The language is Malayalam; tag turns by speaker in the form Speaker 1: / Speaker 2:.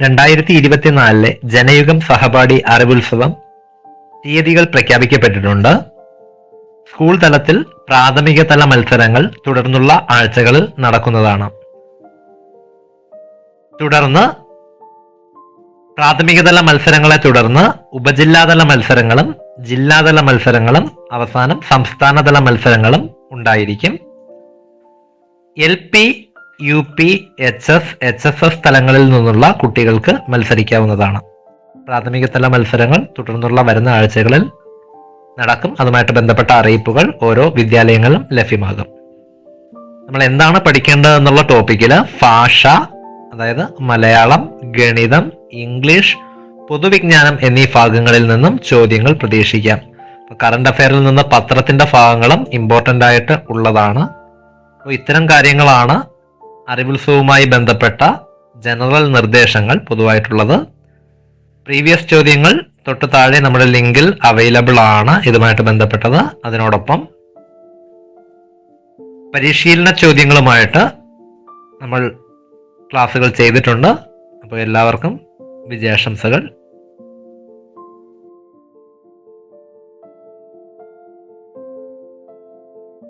Speaker 1: രണ്ടായിരത്തി ഇരുപത്തിനാലിലെ ജനയുഗം സഹപാഠി അറിവുത്സവം തീയതികൾ പ്രഖ്യാപിക്കപ്പെട്ടിട്ടുണ്ട്. സ്കൂൾ തലത്തിൽ പ്രാഥമിക തല മത്സരങ്ങൾ തുടർന്നുള്ള ആഴ്ചകളിൽ നടക്കുന്നതാണ്. തുടർന്ന് പ്രാഥമികതല മത്സരങ്ങളെ തുടർന്ന് ഉപജില്ലാതല മത്സരങ്ങളും ജില്ലാതല മത്സരങ്ങളും അവസാനം സംസ്ഥാനതല മത്സരങ്ങളും ഉണ്ടായിരിക്കും. L P U P H S H S S തലങ്ങളിൽ നിന്നുള്ള കുട്ടികൾക്ക് മത്സരിക്കാവുന്നതാണ്. പ്രാഥമിക തല മത്സരങ്ങൾ തുടർന്നുള്ള വരുന്ന ആഴ്ചകളിൽ നടക്കും. അതുമായിട്ട് ബന്ധപ്പെട്ട അറിയിപ്പുകൾ ഓരോ വിദ്യാലയങ്ങളിലും ലഭ്യമാകും. നമ്മൾ എന്താണ് പഠിക്കേണ്ടത് എന്നുള്ള ടോപ്പിക്കിൽ ഭാഷ അതായത് മലയാളം ഗണിതം ഇംഗ്ലീഷ് പൊതുവിജ്ഞാനം എന്നീ ഭാഗങ്ങളിൽ നിന്നും ചോദ്യങ്ങൾ പ്രതീക്ഷിക്കാം. കറണ്ട് അഫയറിൽ നിന്ന് പത്രത്തിന്റെ ഭാഗങ്ങളും ഇമ്പോർട്ടന്റ് ആയിട്ട് ഉള്ളതാണ്. അപ്പോൾ ഇത്തരം കാര്യങ്ങളാണ് അറിവുത്സവവുമായി ബന്ധപ്പെട്ട ജനറൽ നിർദ്ദേശങ്ങൾ പൊതുവായിട്ടുള്ളത്. പ്രീവിയസ് ചോദ്യങ്ങൾ തൊട്ട് താഴെ നമ്മുടെ ലിങ്കിൽ അവൈലബിൾ ആണ് ഇതുമായിട്ട് ബന്ധപ്പെട്ടത്. അതിനോടൊപ്പം പരിശീലന ചോദ്യങ്ങളുമായിട്ട് നമ്മൾ ക്ലാസ്സുകൾ ചെയ്തിട്ടുണ്ട്. അപ്പോൾ എല്ലാവർക്കും വിജയാശംസകൾ.